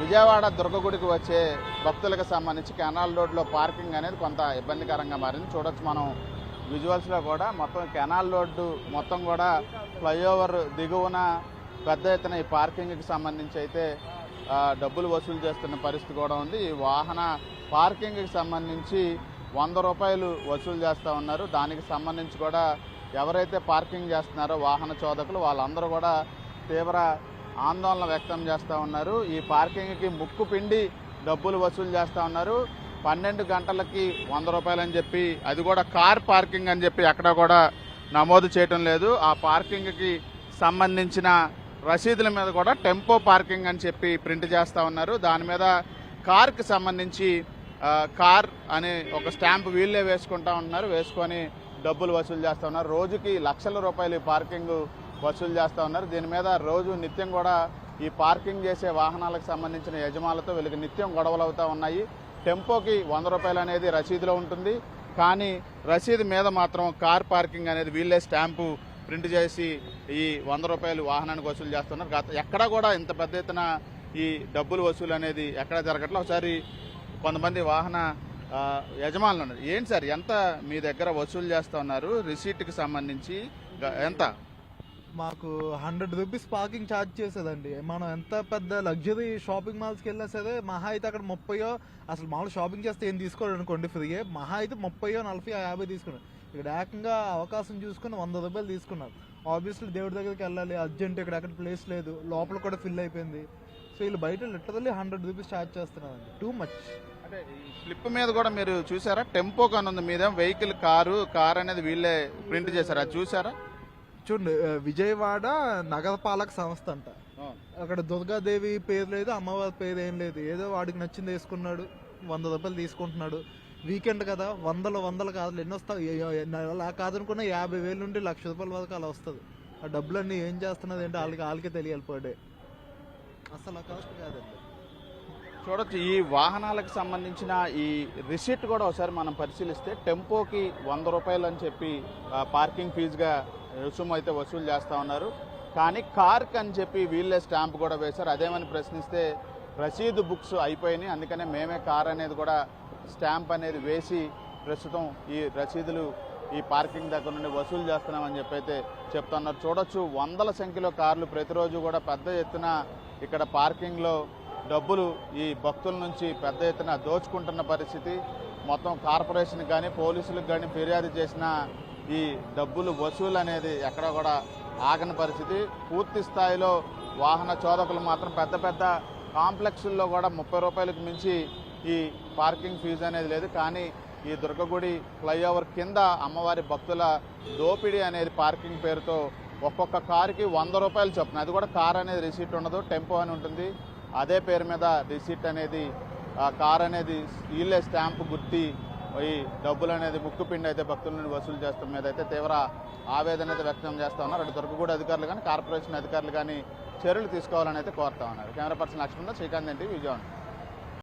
విజయవాడ దుర్గగుడికి వచ్చే భక్తులకు సంబంధించి కెనాల్ రోడ్లో పార్కింగ్ అనేది కొంత ఇబ్బందికరంగా మారింది. చూడొచ్చు మనం విజువల్స్లో కూడా మొత్తం కెనాల్ రోడ్డు మొత్తం కూడా ఫ్లైఓవర్ దిగువన పెద్ద ఎత్తున ఈ పార్కింగ్కి సంబంధించి అయితే డబ్బులు వసూలు చేస్తున్న పరిస్థితి కూడా ఉంది. ఈ వాహన పార్కింగ్కి సంబంధించి వంద రూపాయలు వసూలు చేస్తూ ఉన్నారు. దానికి సంబంధించి కూడా ఎవరైతే పార్కింగ్ చేస్తున్నారో వాహన చోదకులు వాళ్ళందరూ కూడా తీవ్ర ఆందోళన వ్యక్తం చేస్తూ ఉన్నారు. ఈ పార్కింగ్కి ముక్కు పిండి డబ్బులు వసూలు చేస్తూ ఉన్నారు. పన్నెండు గంటలకి వంద రూపాయలు అని చెప్పి అది కూడా కార్ పార్కింగ్ అని చెప్పి అక్కడ కూడా నమోదు చేయటం లేదు. ఆ పార్కింగ్కి సంబంధించిన రసీదుల మీద కూడా టెంపో పార్కింగ్ అని చెప్పి ప్రింట్ చేస్తూ ఉన్నారు. దాని మీద కార్కి సంబంధించి కార్ అని ఒక స్టాంప్ వీళ్ళే వేసుకుంటా ఉన్నారు. వేసుకొని డబ్బులు వసూలు చేస్తూ ఉన్నారు. రోజుకి లక్షల రూపాయలు ఈ పార్కింగ్ వసూలు చేస్తూ ఉన్నారు. దీని మీద రోజు నిత్యం కూడా ఈ పార్కింగ్ చేసే వాహనాలకు సంబంధించిన యజమానులతో వీళ్ళకి నిత్యం గొడవలు అవుతూ ఉన్నాయి. టెంపోకి వంద రూపాయలు అనేది రసీదులో ఉంటుంది. కానీ రసీదు మీద మాత్రం కార్ పార్కింగ్ అనేది వీళ్ళే స్టాంపు ప్రింట్ చేసి ఈ వంద రూపాయలు వాహనానికి వసూలు చేస్తున్నారు. గత ఎక్కడా కూడా ఇంత పెద్ద ఎత్తున ఈ డబ్బులు వసూలు అనేది ఎక్కడ జరగట్లేదు. ఒకసారి కొంతమంది వాహన యజమానులు ఉన్నారు. ఏంటి సార్ ఎంత మీ దగ్గర వసూలు చేస్తూ ఉన్నారు? రిసీట్కి సంబంధించి ఎంత? మాకు హండ్రెడ్ రూపీస్ పార్కింగ్ ఛార్జ్ చేసేదండి. మనం ఎంత పెద్ద లగ్జరీ షాపింగ్ మాల్స్కి వెళ్ళినా సరే మహా అయితే అక్కడ ముప్పయో అసలు మామూలు షాపింగ్ చేస్తే ఏం తీసుకోరు అనుకోండి ఫ్రీయే. మహా అయితే ముప్పయో నలభై యాభై తీసుకున్నారు. ఇక్కడ ఏకంగా అవకాశం చూసుకుని వంద రూపాయలు తీసుకున్నారు. ఆబ్వియస్లీ దేవుడి దగ్గరికి వెళ్ళాలి అర్జెంట్ ఇక్కడ ఎక్కడ ప్లేస్ లేదు లోపల కూడా ఫిల్ అయిపోయింది. సో వీళ్ళు బయట లిటరల్లీ హండ్రెడ్ రూపీస్ ఛార్జ్ చేస్తున్నారండి. టూ మచ్ అంటే స్లిప్ మీద కూడా మీరు చూసారా? టెంపో అని ఉంది మీద వెహికల్ కారు కార్ అనేది వీళ్ళే ప్రింట్ చేశారు. అది చూసారా? చూడండి విజయవాడ నగరపాలక సంస్థ అంట. అక్కడ దుర్గాదేవి పేరు లేదు అమ్మవారి పేరు ఏం లేదు. ఏదో వాడికి నచ్చింది వేసుకున్నాడు వంద రూపాయలు తీసుకుంటున్నాడు. వీకెండ్ కదా వందలు వందలు కాదు ఎన్ని వస్తాయి? అలా కాదనుకున్న యాభై వేలు నుండి లక్ష రూపాయల వరకు అలా వస్తుంది. ఆ డబ్బులన్నీ ఏం చేస్తున్నది ఏంటో వాళ్ళకి వాళ్ళకే తెలియాలి పర్ డే అసలు కాస్ట్ కాదండి. చూడొచ్చు ఈ వాహనాలకు సంబంధించిన ఈ రిసిట్ కూడా ఒకసారి మనం పరిశీలిస్తే టెంపోకి వంద రూపాయలు అని చెప్పి పార్కింగ్ ఫీజుగా రుసుము అయితే వసూలు చేస్తూ ఉన్నారు. కానీ కార్క్ అని చెప్పి వీళ్ళే స్టాంప్ కూడా వేశారు. అదేమని ప్రశ్నిస్తే రసీదు బుక్స్ అయిపోయినాయి. అందుకనే మేమే కార్ అనేది కూడా స్టాంప్ అనేది వేసి ప్రస్తుతం ఈ రసీదులు ఈ పార్కింగ్ దగ్గర నుండి వసూలు చేస్తున్నామని చెప్పి అయితే చెప్తున్నారు. చూడొచ్చు వందల సంఖ్యలో కార్లు ప్రతిరోజు కూడా పెద్ద ఎత్తున ఇక్కడ పార్కింగ్లో డబ్బులు ఈ భక్తుల నుంచి పెద్ద ఎత్తున దోచుకుంటున్న పరిస్థితి. మొత్తం కార్పొరేషన్ కానీ పోలీసులకు కానీ ఫిర్యాదు చేసిన ఈ డబ్బులు వసూలు అనేది ఎక్కడ కూడా ఆగని పరిస్థితి. పూర్తి స్థాయిలో వాహన చోదకులు మాత్రం పెద్ద పెద్ద కాంప్లెక్స్ల్లో కూడా ముప్పై రూపాయలకు మించి ఈ పార్కింగ్ ఫీజు అనేది లేదు. కానీ ఈ దుర్గగుడి ఫ్లైఓవర్ కింద అమ్మవారి భక్తుల దోపిడీ అనేది పార్కింగ్ పేరుతో ఒక్కొక్క కారుకి వంద రూపాయలు చొప్పున. అది కూడా కార్ అనేది రిసీట్ ఉండదు టెంపో అని ఉంటుంది. అదే పేరు మీద రిసీట్ అనేది కార్ అనేది వీళ్ళే స్టాంపు గుర్తి ఈ డబ్బులు అనేది ముక్కు పిండి అయితే భక్తుల నుండి వసూలు చేస్తాం. మీద అయితే తీవ్ర ఆవేదన అయితే వ్యక్తం చేస్తా ఉన్నారు. అటు దుర్గగూడ అధికారులు కానీ కార్పొరేషన్ అధికారులు కానీ చర్యలు తీసుకోవాలని అయితే కోరుతా ఉన్నారు. Camera person Lakshman Srikanth NT Vijayawada